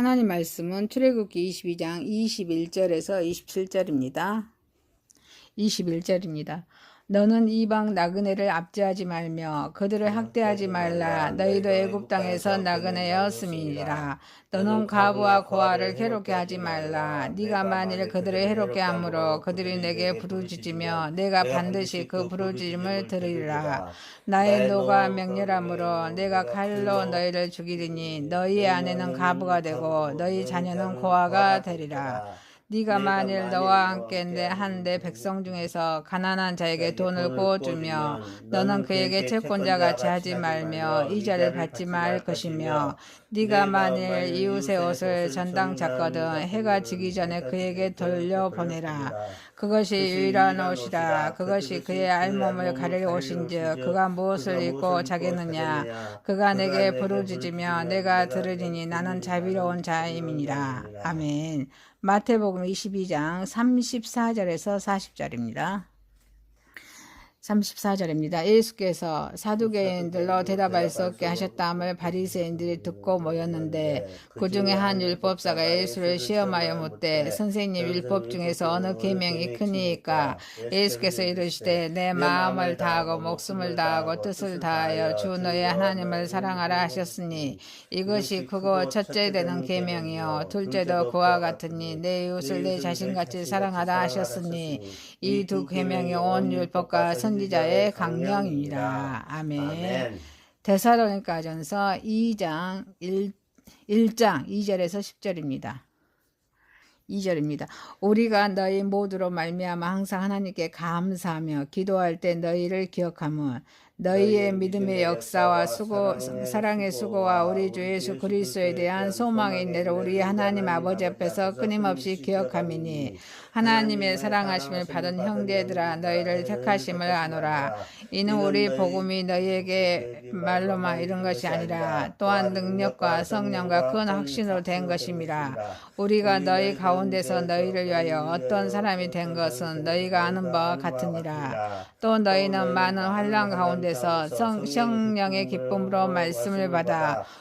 하나님 말씀은 출애굽기 22장 21절에서 27절입니다. 21절입니다. 너는 이방 나그네를 압제하지 말며 그들을 학대하지 말라. 너희도 애굽 땅에서 나그네였음이니라. 너는 과부와 고아를 괴롭게 하지 말라. 네가 만일 그들을 해롭게 함으로 그들이 내게 부르짖으며 내가 반드시 그 부르짖음을 들으리라. 나의 노가 맹렬함으로 내가 칼로 너희를 죽이리니 너희 아내는 과부가 되고 너희 자녀는 고아가 되리라. 네가 만일 너와 함께 내한내 백성 중에서 가난한 자에게 돈을 구워주며 너는 그에게 채권자 같이 하지 말며 이자를 받지 말 것이며 네가 만일 이웃의 옷을 전당 잤거든 해가 지기 전에 그에게 돌려보내라. 그것이 유일한 옷이라. 그것이 그의 알몸을 가릴 옷인즉 그가 무엇을 입고 자겠느냐 그가 내게 부르짖으며 내가 들으리니 나는 자비로운 자임이니라. 아멘. 마태복음 22장 34절에서 40절입니다. 34절입니다. 예수께서 사두개인들로 대답할 수 없게 하셨다함을 바리새인들이 듣고 모였는데 그 중에 한 율법사가 예수를 시험하여 묻되 선생님 율법 중에서 어느 계명이 크니까? 예수께서 이르시되 내 마음을 다하고 목숨을 다하고 뜻을 다하여 주 너의 하나님을 사랑하라 하셨으니 이것이 크고 첫째 되는 계명이요. 둘째도 그와 같으니 내 이웃을 내 자신같이 사랑하라 하셨으니 이 두 계명이 온 율법과 선 지자의 강령입니다. 아멘. 데살로니가전서 2장 1, 1장 2절에서 10절입니다. 2절입니다. 우리가 너희 모두로 말미암아 항상 하나님께 감사하며 기도할 때 너희를 기억하면 너희의 믿음의 역사와 수고 사랑의 수고와 우리 주 예수 그리스도에 대한 소망의 인내를 우리 하나님 아버지 앞에서 끊임없이 기억함이니 하나님의 사랑하심을 받은 형제들아 너희를 택하심을 아노라. 이는 우리 복음이 너희에게 말로만 이런 것이 아니라 또한 능력과 성령과 큰 확신으로 된 것임이라 우리가 너희 가운데서 너희를 위하여 어떤 사람이 된 것은 너희가 아는 바와 같으니라. 또 너희는 많은 환란 가운데 서 성, 성령의 기쁨으로 말씀을 받아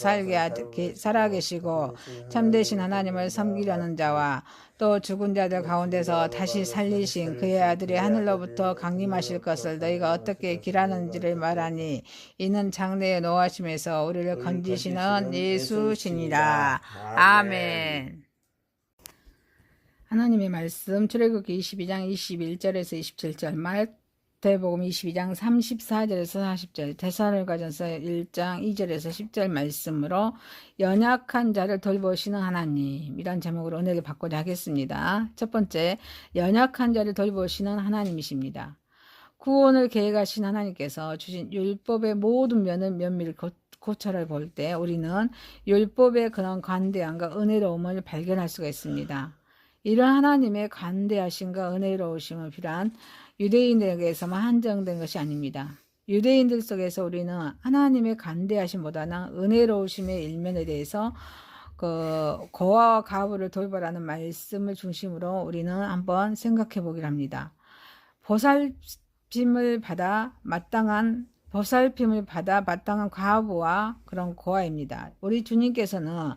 살게 하- 살아계시고 참되신 하나님을 섬기려는 자와 또 죽은 자들 가운데서 다시 살리신 그의 아들이 하늘로부터 강림하실 것을 너희가 어떻게 기라는지를 말하니 이는 장래의 노하심에서 우리를 건지시는 예수시니라 아멘. 하나님의 말씀 출애굽기 22장 21절에서 27절 마태복음 22장 34절에서 40절 데살로가전서 1장 2절에서 10절 말씀으로 연약한 자를 돌보시는 하나님 이란 제목으로 은혜를 받고자 하겠습니다. 첫 번째 연약한 자를 돌보시는 하나님이십니다. 구원을 계획하신 하나님께서 주신 율법의 모든 면을 면밀히 고- 고찰해 볼때 우리는 율법의 그런 관대함과 은혜로움을 발견할 수가 있습니다. 이런 하나님의 관대하심과 은혜로우심을 비롯한 유대인들에게서만 한정된 것이 아닙니다. 유대인들 속에서 우리는 하나님의 관대하심보다는 은혜로우심의 일면에 대해서 그 고아와 가부를 돌보라는 말씀을 중심으로 우리는 한번 생각해 보기를 합니다. 보살핌을 받아 마땅한 보살핌을 받아 마땅한 과부와 그런 고아입니다. 우리 주님께서는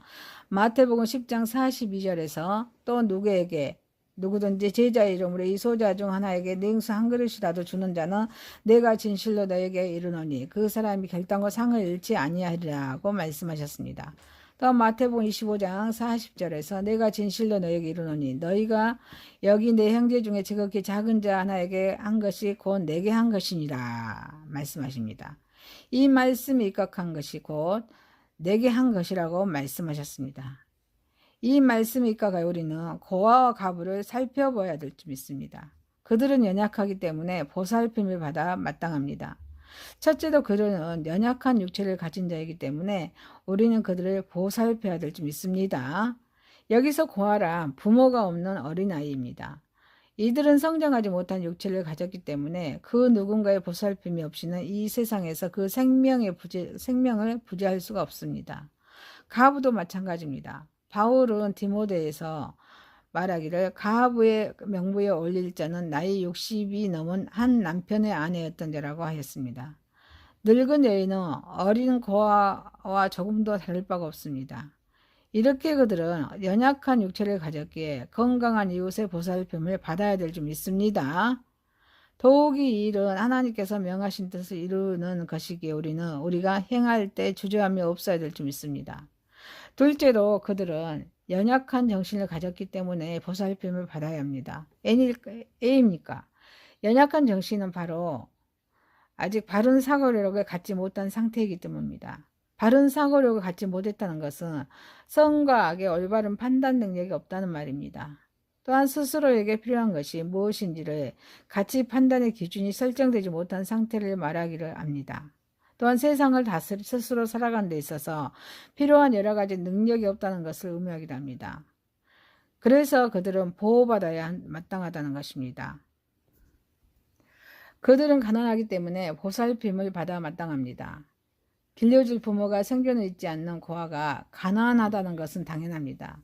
마태복음 10장 42절에서 또 누구에게 누구든지 제자 이름으로 이 소자 중 하나에게 냉수 한 그릇이라도 주는 자는 내가 진실로 너에게 이르노니 그 사람이 결단과 상을 잃지 아니하리라고 말씀하셨습니다. 또 마태복음 25장 40절에서 내가 진실로 너에게 이르노니 너희가 여기 내 형제 중에 지극히 작은 자 하나에게 한 것이 곧 내게 한 것이니라 말씀하십니다. 이 말씀이 입각한 것이 곧 내게 한 것이라고 말씀하셨습니다. 이 말씀 입각하여 우리는 고아와 가부를 살펴봐야 될점 있습니다. 그들은 연약하기 때문에 보살핌을 받아 마땅합니다. 첫째도 그들은 연약한 육체를 가진 자이기 때문에 우리는 그들을 보살펴야 될 줄 믿습니다. 여기서 고아란 부모가 없는 어린아이입니다. 이들은 성장하지 못한 육체를 가졌기 때문에 그 누군가의 보살핌이 없이는 이 세상에서 그 생명의 부재, 생명을 부재할 수가 없습니다. 가부도 마찬가지입니다. 바울은 디모데에서 말하기를 가부의 명부에 올릴 자는 나이 60이 넘은 한 남편의 아내였던 자라고 하였습니다. 늙은 여인은 어린 고아와 조금도 다를 바가 없습니다. 이렇게 그들은 연약한 육체를 가졌기에 건강한 이웃의 보살핌을 받아야 될 줄 믿습니다. 더욱이 이 일은 하나님께서 명하신 뜻을 이루는 것이기에 우리는 우리가 행할 때 주저함이 없어야 될 줄 믿습니다. 둘째로 그들은 연약한 정신을 가졌기 때문에 보살핌을 받아야 합니다. A입니까? 연약한 정신은 바로 아직 바른 사고력을 갖지 못한 상태이기 때문입니다. 바른 사고력을 갖지 못했다는 것은 성과 악의 올바른 판단 능력이 없다는 말입니다. 또한 스스로에게 필요한 것이 무엇인지를 가치 판단의 기준이 설정되지 못한 상태를 말하기를 합니다. 또한 세상을 다스리 스스로 살아가는 데 있어서 필요한 여러 가지 능력이 없다는 것을 의미하기도 합니다. 그래서 그들은 보호받아야 마땅하다는 것입니다. 그들은 가난하기 때문에 보살핌을 받아 마땅합니다. 길려줄 부모가 생존을 잊지 않는 고아가 가난하다는 것은 당연합니다.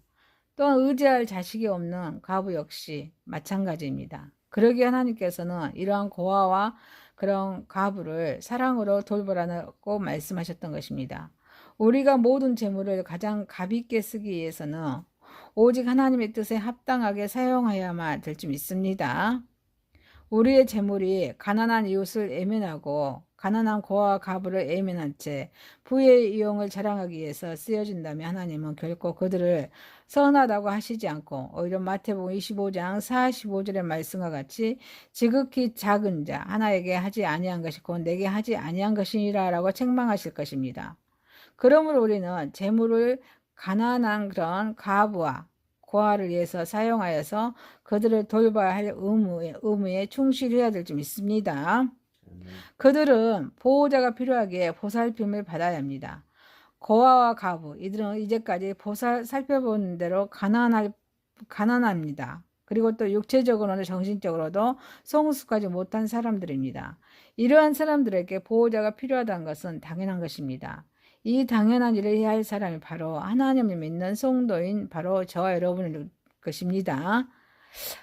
또한 의지할 자식이 없는 가부 역시 마찬가지입니다. 그러기에 하나님께서는 이러한 고아와 그런 가부를 사랑으로 돌보라고 말씀하셨던 것입니다. 우리가 모든 재물을 가장 가볍게 쓰기 위해서는 오직 하나님의 뜻에 합당하게 사용해야만 될 줄 믿습니다. 우리의 재물이 가난한 이웃을 애면하고 가난한 고아와 가부를 애면한 채 부의 이용을 자랑하기 위해서 쓰여진다면 하나님은 결코 그들을 선하다고 하시지 않고 오히려 마태복음 25장 45절의 말씀과 같이 지극히 작은 자 하나에게 하지 아니한 것이 곧 내게 하지 아니한 것이니라라고 책망하실 것입니다. 그러므로 우리는 재물을 가난한 그런 가부와 고아를 위해서 사용하여서 그들을 돌봐야 할 의무에, 의무에 충실해야 될줄 믿습니다. 그들은 보호자가 필요하기에 보살핌을 받아야 합니다. 고아와 가부 이들은 이제까지 보살 살펴본 대로 가난할 가난합니다. 그리고 또 육체적으로는 정신적으로도 성숙하지 못한 사람들입니다. 이러한 사람들에게 보호자가 필요하다는 것은 당연한 것입니다. 이 당연한 일을 해야 할 사람이 바로 하나님을 믿는 성도인 바로 저와 여러분일 것입니다.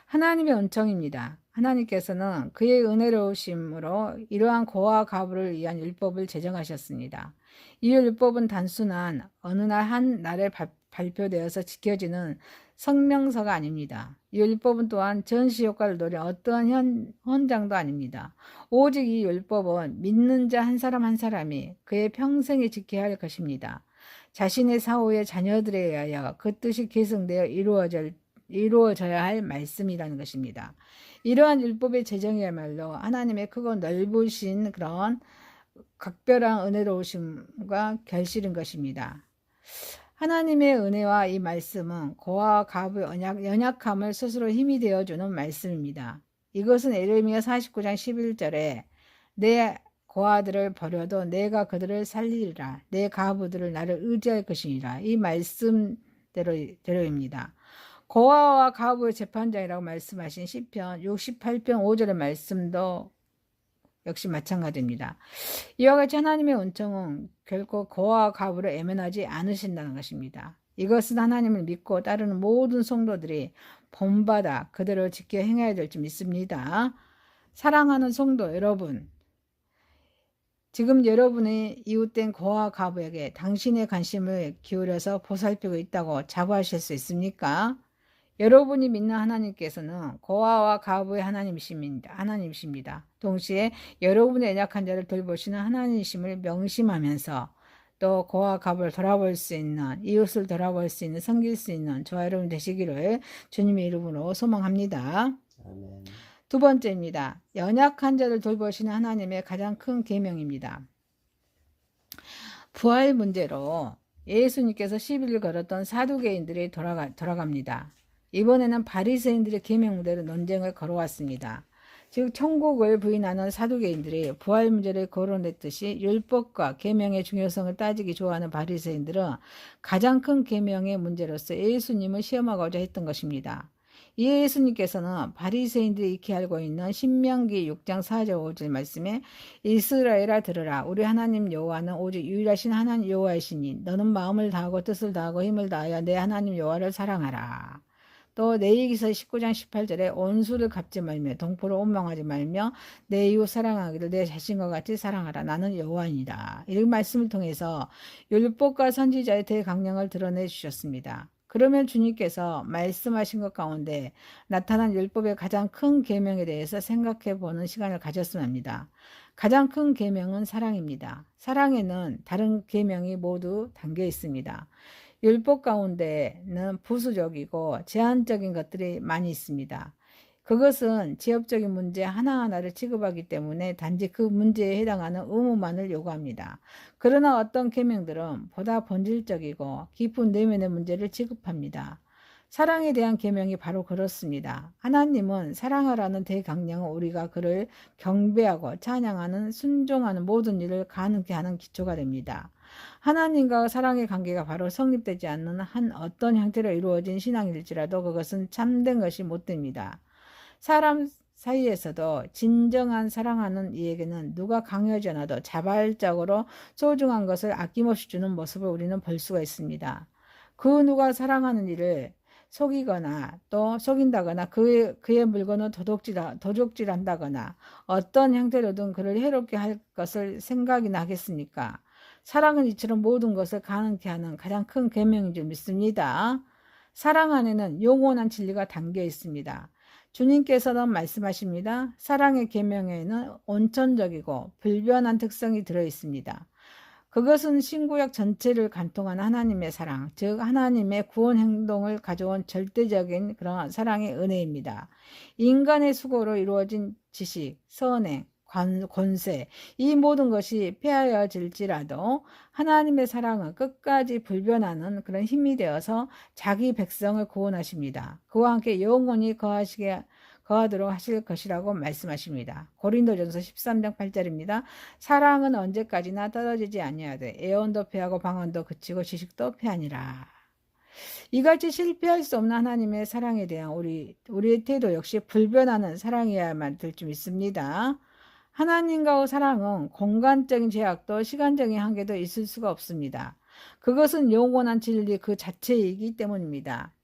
하나님의 은총입니다. 하나님께서는 그의 은혜로우심으로 이러한 고아 가부를 위한 율법을 제정하셨습니다. 이 율법은 단순한 어느 날 한 날에 발표되어서 지켜지는 성명서가 아닙니다. 이 율법은 또한 전시 효과를 노린 어떠한 현, 헌장도 아닙니다. 오직 이 율법은 믿는 자 한 사람 한 사람이 그의 평생에 지켜야 할 것입니다. 자신의 사후의 자녀들에 의하여 그 뜻이 계승되어 이루어질 이루어져야 할 말씀이라는 것입니다. 이러한 율법의 제정이야말로 하나님의 크고 넓으신 그런 각별한 은혜로우심과 결실인 것입니다. 하나님의 은혜와 이 말씀은 고아와 가부의 연약, 연약함을 스스로 힘이 되어주는 말씀입니다. 이것은 에레미야 49장 11절에 내 고아들을 버려도 내가 그들을 살리리라. 내 가부들을 나를 의지할 것이니라. 이 말씀대로입니다. 고아와 가부의 재판장이라고 말씀하신 시편 68편 5절의 말씀도 역시 마찬가지입니다. 이와 같이 하나님의 은총은 결코 고아와 가부를 애면하지 않으신다는 것입니다. 이것은 하나님을 믿고 따르는 모든 성도들이 본받아 그들을 지켜 행해야 될 줄 믿습니다. 사랑하는 성도 여러분, 지금 여러분의 이웃된 고아 가부에게 당신의 관심을 기울여서 보살피고 있다고 자부하실 수 있습니까? 여러분이 믿는 하나님께서는 고아와 가부의 하나님이십니다. 하나님이십니다. 동시에 여러분의 연약한 자를 돌보시는 하나님이심을 명심하면서 또 고아 가부를 돌아볼 수 있는 이웃을 돌아볼 수 있는 섬길 수 있는 저와 여러분 되시기를 주님의 이름으로 소망합니다. 아멘. 두 번째입니다. 연약한 자를 돌보시는 하나님의 가장 큰 계명입니다. 부활 문제로 예수님께서 시비를 걸었던 사두개인들이 돌아가, 돌아갑니다. 이번에는 바리새인들의 계명대로 논쟁을 걸어왔습니다. 즉 천국을 부인하는 사두개인들이 부활 문제를 거론했듯이 율법과 계명의 중요성을 따지기 좋아하는 바리새인들은 가장 큰 계명의 문제로서 예수님을 시험하고자 했던 것입니다. 이에 예수님께서는 바리새인들이 익히 알고 있는 신명기 6장 4절 5절 말씀에 이스라엘아 들으라 우리 하나님 여호와는 오직 유일하신 하나님 여호와이시니 너는 마음을 다하고 뜻을 다하고 힘을 다하여 내 하나님 여호와를 사랑하라. 또 내이기서 19장 18절에 온수를 갚지 말며 동포를 원망하지 말며 내 이웃 사랑하기를 내 자신과 같이 사랑하라 나는 여호와이다. 이런 말씀을 통해서 율법과 선지자의 대강령을 드러내 주셨습니다. 그러면 주님께서 말씀하신 것 가운데 나타난 율법의 가장 큰 계명에 대해서 생각해 보는 시간을 가졌으면 합니다. 가장 큰 계명은 사랑입니다. 사랑에는 다른 계명이 모두 담겨 있습니다. 율법 가운데는 부수적이고 제한적인 것들이 많이 있습니다. 그것은 지역적인 문제 하나하나를 취급하기 때문에 단지 그 문제에 해당하는 의무만을 요구합니다. 그러나 어떤 계명들은 보다 본질적이고 깊은 내면의 문제를 취급합니다. 사랑에 대한 계명이 바로 그렇습니다. 하나님은 사랑하라는 대강령은 우리가 그를 경배하고 찬양하는 순종하는 모든 일을 가능케 하는 기초가 됩니다. 하나님과 사랑의 관계가 바로 성립되지 않는 한 어떤 형태로 이루어진 신앙일지라도 그것은 참된 것이 못 됩니다. 사람 사이에서도 진정한 사랑하는 이에게는 누가 강요하지 않아도 자발적으로 소중한 것을 아낌없이 주는 모습을 우리는 볼 수가 있습니다. 그 누가 사랑하는 이를 속이거나 또 속인다거나 그의, 그의 물건을 도둑질, 도둑질한다거나 어떤 형태로든 그를 해롭게 할 것을 생각이나 하겠습니까? 사랑은 이처럼 모든 것을 가능케 하는 가장 큰 계명인 줄 믿습니다. 사랑 안에는 영원한 진리가 담겨 있습니다. 주님께서는 말씀하십니다. 사랑의 계명에는 온천적이고 불변한 특성이 들어 있습니다. 그것은 신구약 전체를 관통한 하나님의 사랑, 즉 하나님의 구원 행동을 가져온 절대적인 그런 사랑의 은혜입니다. 인간의 수고로 이루어진 지식, 선행, 권세, 이 모든 것이 폐하여질지라도 하나님의 사랑은 끝까지 불변하는 그런 힘이 되어서 자기 백성을 구원하십니다. 그와 함께 영원히 거하시게 거하도록 하실 것이라고 말씀하십니다. 고린도전서 13장 8절입니다. 사랑은 언제까지나 떨어지지 아니하되 애원도 패하고 방언도 그치고 지식도 패하니라. 이같이 실패할 수 없는 하나님의 사랑에 대한 우리 우리의 태도 역시 불변하는 사랑이어야만 될 줄 믿습니다. 하나님과의 사랑은 공간적인 제약도 시간적인 한계도 있을 수가 없습니다. 그것은 영원한 진리 그 자체이기 때문입니다.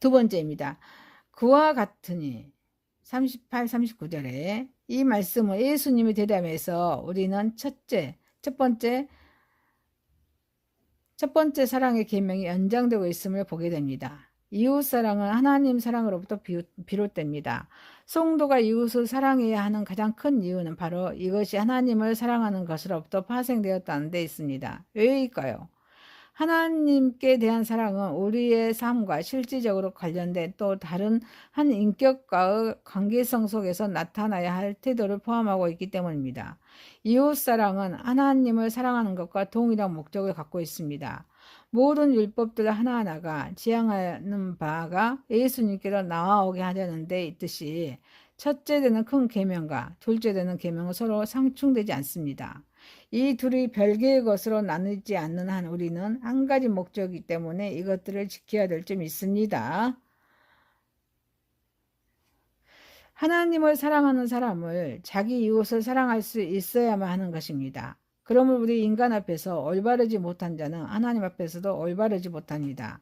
두 번째입니다. 그와 같으니 38, 39절에 이 말씀을 예수님이 대담해서 우리는 첫째, 첫 번째 첫 번째 사랑의 계명이 연장되고 있음을 보게 됩니다. 이웃 사랑은 하나님 사랑으로부터 비롯됩니다. 성도가 이웃을 사랑해야 하는 가장 큰 이유는 바로 이것이 하나님을 사랑하는 것으로부터 파생되었다는 데 있습니다. 왜일까요? 하나님께 대한 사랑은 우리의 삶과 실질적으로 관련된 또 다른 한 인격과의 관계성 속에서 나타나야 할 태도를 포함하고 있기 때문입니다. 이웃 사랑은 하나님을 사랑하는 것과 동일한 목적을 갖고 있습니다. 모든 율법들 하나하나가 지향하는 바가 예수님께로 나아오게 하려는 데 있듯이 첫째 되는 큰 계명과 둘째 되는 계명은 서로 상충되지 않습니다. 이 둘이 별개의 것으로 나누지 않는 한 우리는 한 가지 목적이기 때문에 이것들을 지켜야 될점 있습니다. 하나님을 사랑하는 사람을 자기 이웃을 사랑할 수 있어야만 하는 것입니다. 그러면 우리 인간 앞에서 올바르지 못한 자는 하나님 앞에서도 올바르지 못합니다.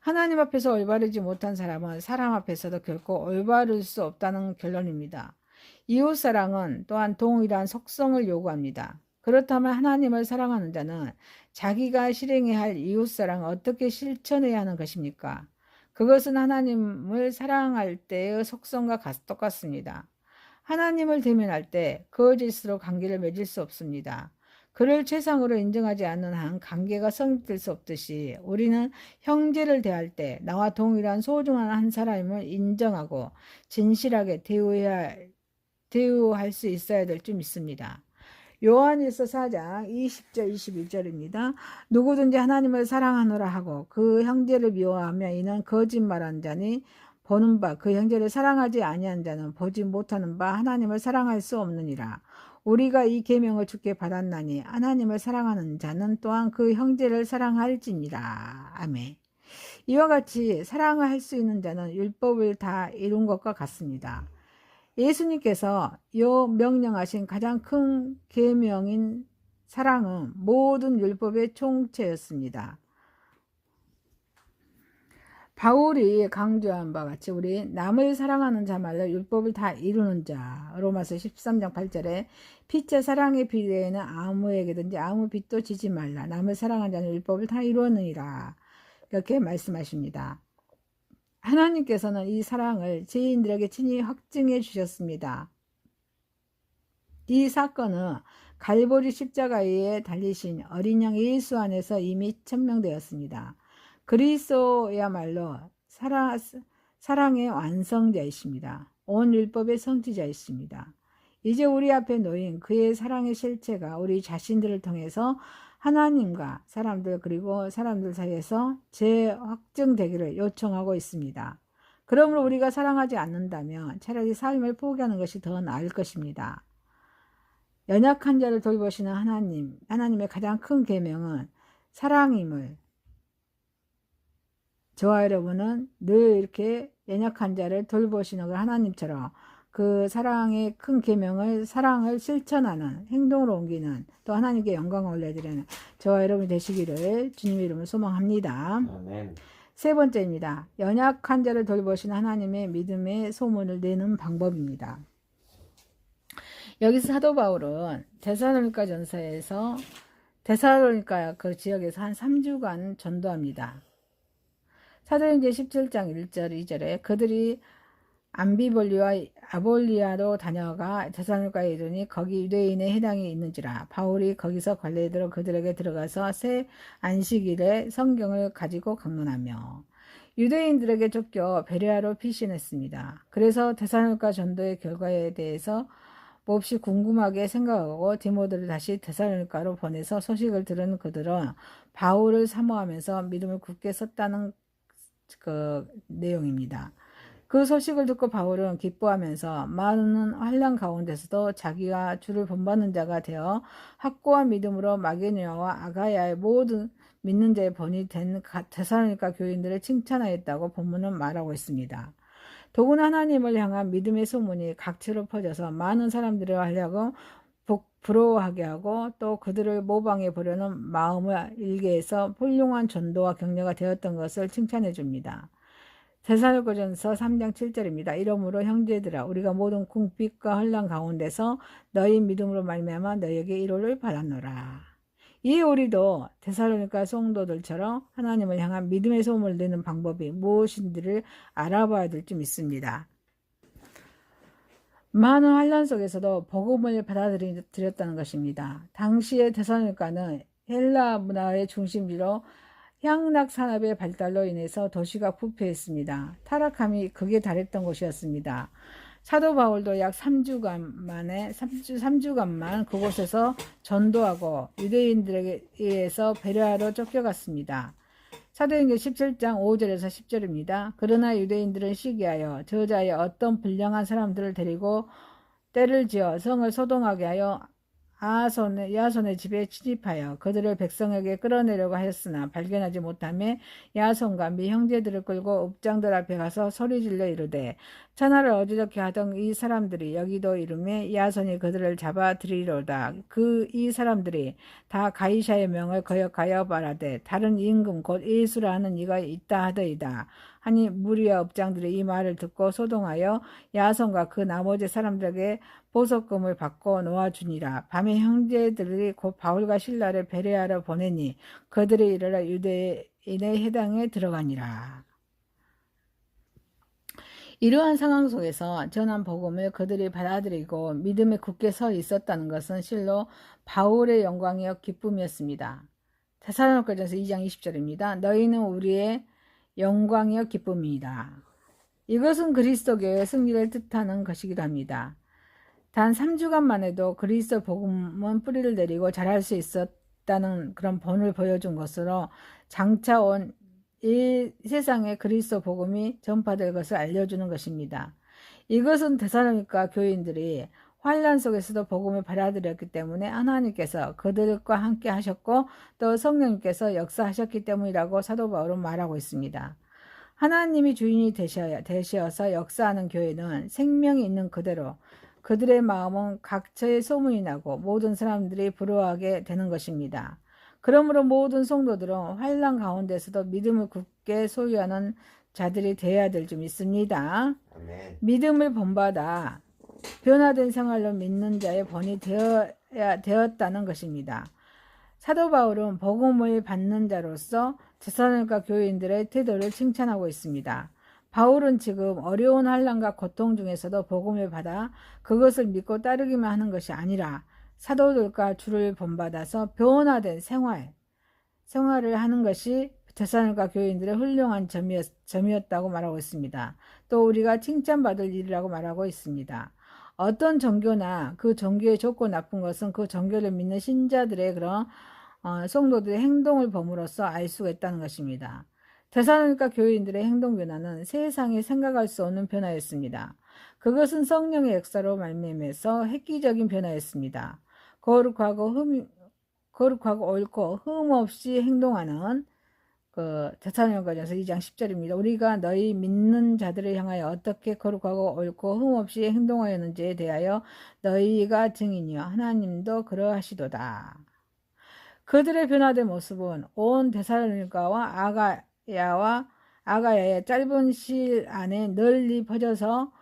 하나님 앞에서 올바르지 못한 사람은 사람 앞에서도 결코 올바를 수 없다는 결론입니다. 이웃 사랑은 또한 동일한 속성을 요구합니다. 그렇다면 하나님을 사랑하는 자는 자기가 실행해야 할 이웃 사랑을 어떻게 실천해야 하는 것입니까? 그것은 하나님을 사랑할 때의 속성과 똑같습니다. 하나님을 대면할 때 거짓으로 관계를 맺을 수 없습니다. 그를 최상으로 인정하지 않는 한 관계가 성립될 수 없듯이 우리는 형제를 대할 때 나와 동일한 소중한 한 사람을 인정하고 진실하게 대우해야, 대우할 수 있어야 될 줄 믿습니다. 요한일서 4장 20절 21절입니다. 누구든지 하나님을 사랑하노라 하고 그 형제를 미워하며 이는 거짓말한 자니 보는 바 그 형제를 사랑하지 아니한 자는 보지 못하는 바 하나님을 사랑할 수 없느니라. 우리가 이 계명을 주께 받았나니 하나님을 사랑하는 자는 또한 그 형제를 사랑할지니라. 아멘. 이와 같이 사랑을 할 수 있는 자는 율법을 다 이룬 것과 같습니다. 예수님께서 요 명령하신 가장 큰 계명인 사랑은 모든 율법의 총체였습니다. 바울이 강조한 바 같이 우리 남을 사랑하는 자말로 율법을 다 이루는 자 로마서 13장 8절에 피차 사랑의 비례에는 아무에게든지 아무 빚도 지지 말라 남을 사랑하는 자는 율법을 다 이루느니라 이렇게 말씀하십니다. 하나님께서는 이 사랑을 죄인들에게 친히 확증해 주셨습니다. 이 사건은 갈보리 십자가에 달리신 어린 양 예수 안에서 이미 천명되었습니다. 그리스도야말로 사랑, 사랑의 완성자이십니다. 온 율법의 성취자이십니다. 이제 우리 앞에 놓인 그의 사랑의 실체가 우리 자신들을 통해서 하나님과 사람들 그리고 사람들 사이에서 재확증되기를 요청하고 있습니다. 그러므로 우리가 사랑하지 않는다면 차라리 삶을 포기하는 것이 더 나을 것입니다. 연약한 자를 돌보시는 하나님, 하나님의 가장 큰 계명은 사랑임을 저와 여러분은 늘 이렇게 연약한 자를 돌보시는 걸 하나님처럼 그 사랑의 큰 계명을 사랑을 실천하는 행동으로 옮기는 또 하나님께 영광을 올려드리는 저와 여러분이 되시기를 주님 이름으로 소망합니다. 아멘. 세 번째입니다. 연약한 자를 돌보시는 하나님의 믿음의 소문을 내는 방법입니다. 여기서 사도 바울은 데살로니가 전서에서 데살로니가 그 지역에서 한 3주간 전도합니다. 사도행전 17장 1절 2절에 그들이 암비볼리와 아볼리아로 다녀가 데살로니가에 이르니 거기 유대인의 해당이 있는지라 바울이 거기서 관례대로 그들에게 들어가서 새 안식일에 성경을 가지고 강론하며 유대인들에게 쫓겨 베레아로 피신했습니다. 그래서 데살로니가 전도의 결과에 대해서 몹시 궁금하게 생각하고 디모데를 다시 데살로니가로 보내서 소식을 들은 그들은 바울을 사모하면서 믿음을 굳게 섰다는 그 내용입니다. 그 소식을 듣고 바울은 기뻐하면서 많은 환란 가운데서도 자기가 주를 본받는 자가 되어 확고한 믿음으로 마게니아와 아가야의 모든 믿는 자의 본이 된 데살로니가 교인들을 칭찬하였다고 본문은 말하고 있습니다. 더구나 하나님을 향한 믿음의 소문이 각처로 퍼져서 많은 사람들을 하려고 부러워하게 하고 또 그들을 모방해 보려는 마음을 일게 해서 훌륭한 전도와 격려가 되었던 것을 칭찬해 줍니다. 대사로전서 3장 7절입니다. 이러므로 형제들아 우리가 모든 궁핍과 혼란 가운데서 너희 믿음으로 말미암아 너희에게 이로를 받았노라. 이 우리도 데살로니가 성도들처럼 하나님을 향한 믿음의 소문을 내는 방법이 무엇인지를 알아봐야 될 줄 믿습니다. 많은 환란 속에서도 복음을 받아들였다는 것입니다. 당시의 데살로니가는 헬라 문화의 중심지로 향락 산업의 발달로 인해서 도시가 부패했습니다. 타락함이 극에 달했던 곳이었습니다. 사도 바울도 약 3주간 만에 3주, 3주간만 그곳에서 전도하고 유대인들에게 의해서 베레아로 쫓겨갔습니다. 사도행전 17장 5절에서 10절입니다. 그러나 유대인들은 시기하여 저자의 어떤 불량한 사람들을 데리고 때를 지어 성을 소동하게 하여 아손의 야손의 집에 침입하여 그들을 백성에게 끌어내려고 하였으나 발견하지 못함에 야손과 미 형제들을 끌고 읍장들 앞에 가서 소리질러 이르되 천하를 어지럽게 하던 이 사람들이 여기도 이름에 야손이 그들을 잡아들이로다 그 이 사람들이 다 가이샤의 명을 거역하여 말하되 다른 임금 곧 예수라 하는 이가 있다 하더이다 하니 무리와 업장들이 이 말을 듣고 소동하여 야손과 그 나머지 사람들에게 보석금을 받고 놓아주니라. 밤에 형제들이 곧 바울과 신라를 베레하러 보내니 그들이 이르러 유대인의 해당에 들어가니라. 이러한 상황 속에서 전한 복음을 그들이 받아들이고 믿음에 굳게 서 있었다는 것은 실로 바울의 영광이요 기쁨이었습니다. 테살로니가전서 2장 20절입니다. 너희는 우리의 영광이요 기쁨이다. 이것은 그리스도교의 승리를 뜻하는 것이기도 합니다. 단 3주간만 해도 그리스도 복음은 뿌리를 내리고 자랄 수 있었다는 그런 본을 보여준 것으로 장차 온 이 세상에 그리스도 복음이 전파될 것을 알려주는 것입니다. 이것은 대사로니까 교인들이 환란 속에서도 복음을 받아들였기 때문에 하나님께서 그들과 함께 하셨고 또 성령님께서 역사하셨기 때문이라고 사도 바울은 말하고 있습니다. 하나님이 주인이 되셔야, 되시어서 역사하는 교회는 생명이 있는 그대로 그들의 마음은 각처에 소문이 나고 모든 사람들이 부러워하게 되는 것입니다. 그러므로 모든 성도들은 환란 가운데서도 믿음을 굳게 소유하는 자들이 되어야 될줄 믿습니다. 아멘. 믿음을 본받아 변화된 생활로 믿는 자의 본이 되어야 되었다는 것입니다. 사도 바울은 복음을 받는 자로서 제사장과 교인들의 태도를 칭찬하고 있습니다. 바울은 지금 어려운 환란과 고통 중에서도 복음을 받아 그것을 믿고 따르기만 하는 것이 아니라 사도들과 주를 본받아서 변화된 생활, 생활을 하는 것이 제사장과 교인들의 훌륭한 점이었, 점이었다고 말하고 있습니다. 또 우리가 칭찬받을 일이라고 말하고 있습니다. 어떤 종교나 그 종교의 좋고 나쁜 것은 그 종교를 믿는 신자들의 그런 어, 성도들의 행동을 범으로써 알 수가 있다는 것입니다. 대사로니까 교인들의 행동 변화는 세상이 생각할 수 없는 변화였습니다. 그것은 성령의 역사로 말미암아서 획기적인 변화였습니다. 거룩하고 흠, 거룩하고 옳고 흠 없이 행동하는 그 대사로니까전서 2장 10절입니다. 우리가 너희 믿는 자들을 향하여 어떻게 거룩하고 옳고 흠 없이 행동하였는지에 대하여 너희가 증인이여 하나님도 그러하시도다. 그들의 변화된 모습은 온 데살로니가와 아가야와 아가야의 짧은 시일 안에 널리 퍼져서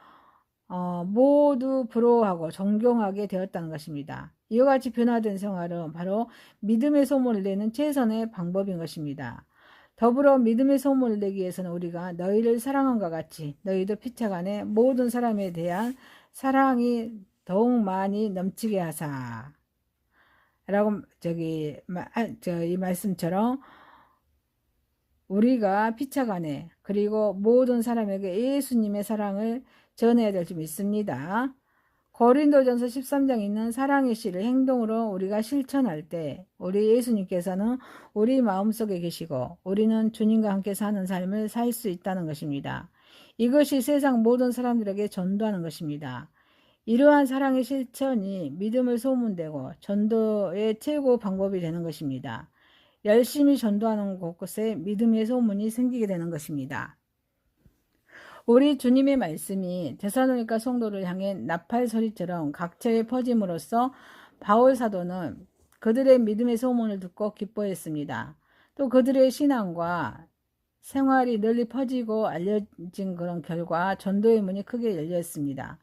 어, 모두 부러워하고 존경하게 되었다는 것입니다. 이와 같이 변화된 생활은 바로 믿음의 소문을 내는 최선의 방법인 것입니다. 더불어 믿음의 소문을 내기 위해서는 우리가 너희를 사랑한과 같이 너희도 피차간에 모든 사람에 대한 사랑이 더욱 많이 넘치게 하사. 라고 저기 아, 저이 말씀처럼 우리가 피차간에 그리고 모든 사람에게 예수님의 사랑을 전해야 될 줄 믿습니다. 고린도전서 13장에 있는 사랑의 시를 행동으로 우리가 실천할 때 우리 예수님께서는 우리 마음속에 계시고 우리는 주님과 함께 사는 삶을 살 수 있다는 것입니다. 이것이 세상 모든 사람들에게 전도하는 것입니다. 이러한 사랑의 실천이 믿음을 소문되고 전도의 최고 방법이 되는 것입니다. 열심히 전도하는 곳곳에 믿음의 소문이 생기게 되는 것입니다. 우리 주님의 말씀이 데살로니가 성도를 향해 나팔 소리처럼 각처에 퍼짐으로써 바울 사도는 그들의 믿음의 소문을 듣고 기뻐했습니다. 또 그들의 신앙과 생활이 널리 퍼지고 알려진 그런 결과 전도의 문이 크게 열렸습니다.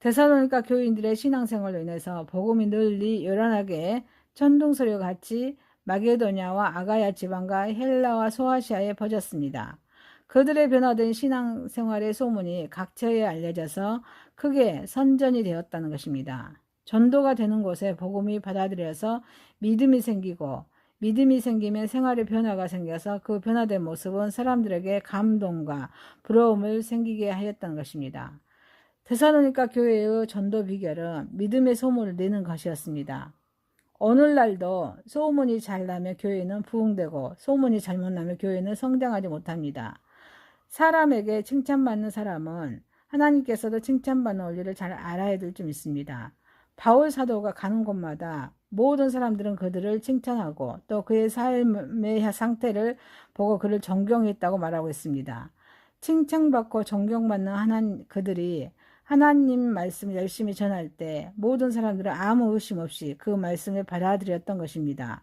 데살로니가 교인들의 신앙생활로 인해서 복음이 널리 요란하게 천둥소리와 같이 마게도냐와 아가야 지방과 헬라와 소아시아에 퍼졌습니다. 그들의 변화된 신앙생활의 소문이 각처에 알려져서 크게 선전이 되었다는 것입니다. 전도가 되는 곳에 복음이 받아들여서 믿음이 생기고 믿음이 생기면 생활의 변화가 생겨서 그 변화된 모습은 사람들에게 감동과 부러움을 생기게 하였다는 것입니다. 테사로니까 교회의 전도 비결은 믿음의 소문을 내는 것이었습니다. 오늘날도 소문이 잘 나면 교회는 부흥되고 소문이 잘못 나면 교회는 성장하지 못합니다. 사람에게 칭찬받는 사람은 하나님께서도 칭찬받는 원리를 잘 알아야 될줄 믿습니다. 바울 사도가 가는 곳마다 모든 사람들은 그들을 칭찬하고 또 그의 삶의 상태를 보고 그를 존경했다고 말하고 있습니다. 칭찬받고 존경받는 하나님 그들이 하나님 말씀을 열심히 전할 때 모든 사람들은 아무 의심 없이 그 말씀을 받아들였던 것입니다.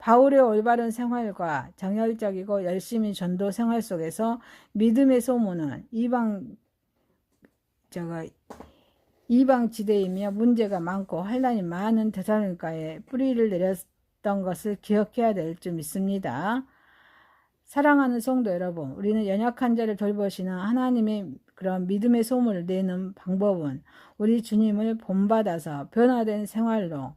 바울의 올바른 생활과 정열적이고 열심히 전도 생활 속에서 믿음의 소문은 이방 저가 이방 지대이며 문제가 많고 환란이 많은 대사로니까에 뿌리를 내렸던 것을 기억해야 될 줄 믿습니다. 사랑하는 성도 여러분, 우리는 연약한 자를 돌보시는 하나님의 그런 믿음의 소문을 내는 방법은 우리 주님을 본받아서 변화된 생활로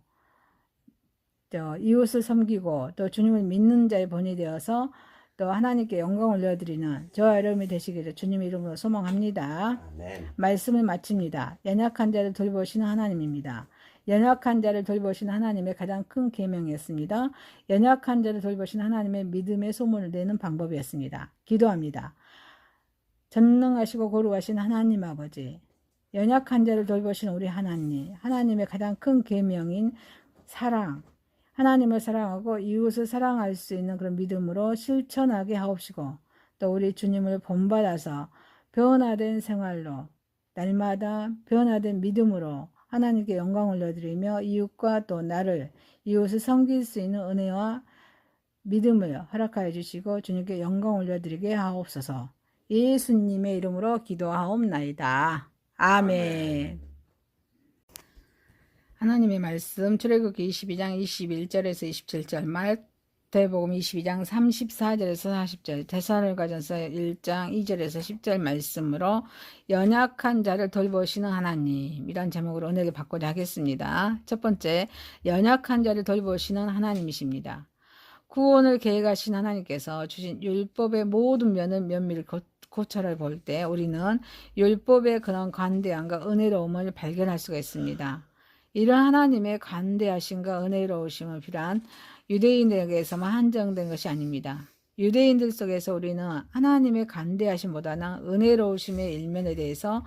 또 이웃을 섬기고 또 주님을 믿는 자의 본이 되어서 또 하나님께 영광을 올려드리는 저와 여러분이 되시기를 주님 이름으로 소망합니다. 아멘. 말씀을 마칩니다. 연약한 자를 돌보시는 하나님입니다. 연약한 자를 돌보시는 하나님의 가장 큰 계명이었습니다. 연약한 자를 돌보시는 하나님의 믿음의 소문을 내는 방법이었습니다. 기도합니다. 전능하시고 거룩하신 하나님 아버지, 연약한 자를 돌보시는 우리 하나님, 하나님의 가장 큰 계명인 사랑, 하나님을 사랑하고 이웃을 사랑할 수 있는 그런 믿음으로 실천하게 하옵시고 또 우리 주님을 본받아서 변화된 생활로 날마다 변화된 믿음으로 하나님께 영광 올려드리며 이웃과 또 나를 이웃을 섬길 수 있는 은혜와 믿음을 허락하여 주시고 주님께 영광 올려드리게 하옵소서 예수님의 이름으로 기도하옵나이다. 아멘. 하나님의 말씀 출애굽기 22장 21절에서 27절 마태복음 22장 34절에서 40절 데살로가전서 1장 2절에서 10절 말씀으로 연약한 자를 돌보시는 하나님 이란 제목으로 은혜를 받고자 하겠습니다. 첫 번째 연약한 자를 돌보시는 하나님이십니다. 구원을 계획하신 하나님께서 주신 율법의 모든 면을 면밀히 고- 고찰해 볼때 우리는 율법의 그런 관대함과 은혜로움을 발견할 수가 있습니다. 이런 하나님의 관대하심과 은혜로우심을 비란 유대인에게서만 한정된 것이 아닙니다. 유대인들 속에서 우리는 하나님의 관대하심보다는 은혜로우심의 일면에 대해서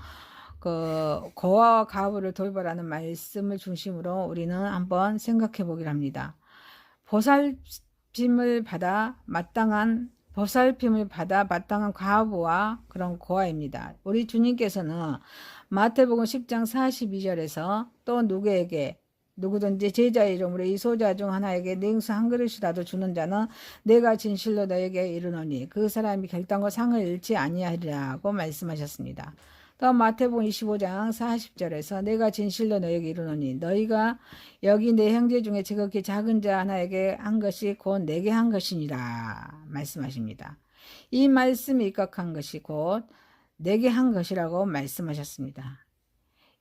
그 고아와 가부를 돌보라는 말씀을 중심으로 우리는 한번 생각해 보기를 합니다. 보살핌을 받아 마땅한 보살핌을 받아 마땅한 과부와 그런 고아입니다. 우리 주님께서는 마태복음 10장 42절에서 또 누구에게 누구든지 제자의 이름으로 이 소자 중 하나에게 냉수 한 그릇이라도 주는 자는 내가 진실로 너에게 이르노니 그 사람이 결단과 상을 잃지 아니하리라고 말씀하셨습니다. 또 마태복음 25장 40절에서 내가 진실로 너에게 이르노니 너희가 여기 내 형제 중에 지극히 작은 자 하나에게 한 것이 곧 내게 한 것이니라 말씀하십니다. 이 말씀이 입각한 것이 곧 내게 한 것이라고 말씀하셨습니다.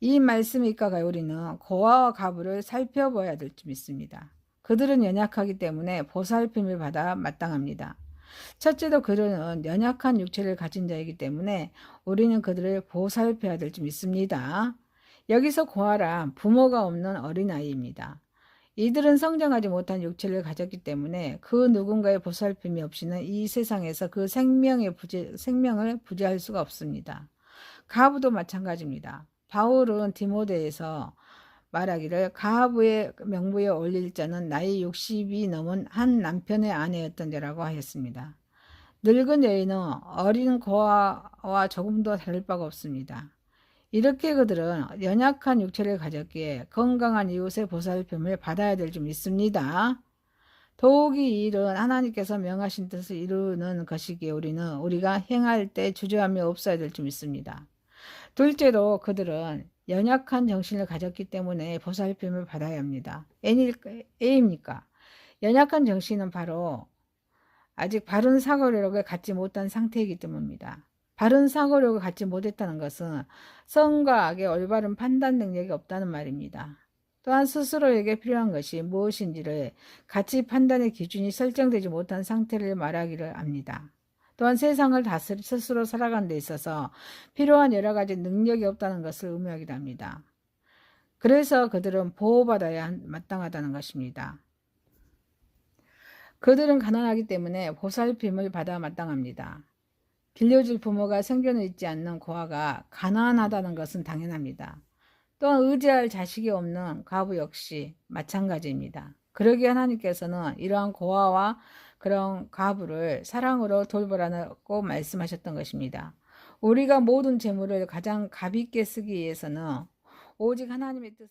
이 말씀이 입각하여 우리는 고아와 가부를 살펴봐야 될 줄 믿습니다. 그들은 연약하기 때문에 보살핌을 받아 마땅합니다. 첫째도 그들은 연약한 육체를 가진 자이기 때문에 우리는 그들을 보살펴야 될 줄 믿습니다. 여기서 고아란 부모가 없는 어린아이입니다. 이들은 성장하지 못한 육체를 가졌기 때문에 그 누군가의 보살핌이 없이는 이 세상에서 그 생명의 부재, 생명을 부재할 수가 없습니다. 가부도 마찬가지입니다. 바울은 디모데에서 말하기를 가부의 명부에 올릴 자는 나이 60이 넘은 한 남편의 아내였던 자라고 하였습니다. 늙은 여인은 어린 고아와 조금도 다를 바가 없습니다. 이렇게 그들은 연약한 육체를 가졌기에 건강한 이웃의 보살핌을 받아야 될줄 믿습니다. 더욱이 이 일은 하나님께서 명하신 뜻을 이루는 것이기에 우리는 우리가 행할 때 주저함이 없어야 될줄 믿습니다. 둘째로 그들은 연약한 정신을 가졌기 때문에 보살핌을 받아야 합니다. A입니까? 연약한 정신은 바로 아직 바른 사고력을 갖지 못한 상태이기 때문입니다. 바른 사고력을 갖지 못했다는 것은 선과 악의 올바른 판단 능력이 없다는 말입니다. 또한 스스로에게 필요한 것이 무엇인지를 가치 판단의 기준이 설정되지 못한 상태를 말하기를 합니다. 또한 세상을 다스리 스스로 살아가는 데 있어서 필요한 여러 가지 능력이 없다는 것을 의미하기도 합니다. 그래서 그들은 보호받아야 마땅하다는 것입니다. 그들은 가난하기 때문에 보살핌을 받아 마땅합니다. 빌려줄 부모가 생존을 잊지 않는 고아가 가난하다는 것은 당연합니다. 또한 의지할 자식이 없는 가부 역시 마찬가지입니다. 그러기에 하나님께서는 이러한 고아와 그런 가부를 사랑으로 돌보라고 말씀하셨던 것입니다. 우리가 모든 재물을 가장 가볍게 쓰기 위해서는 오직 하나님의 뜻을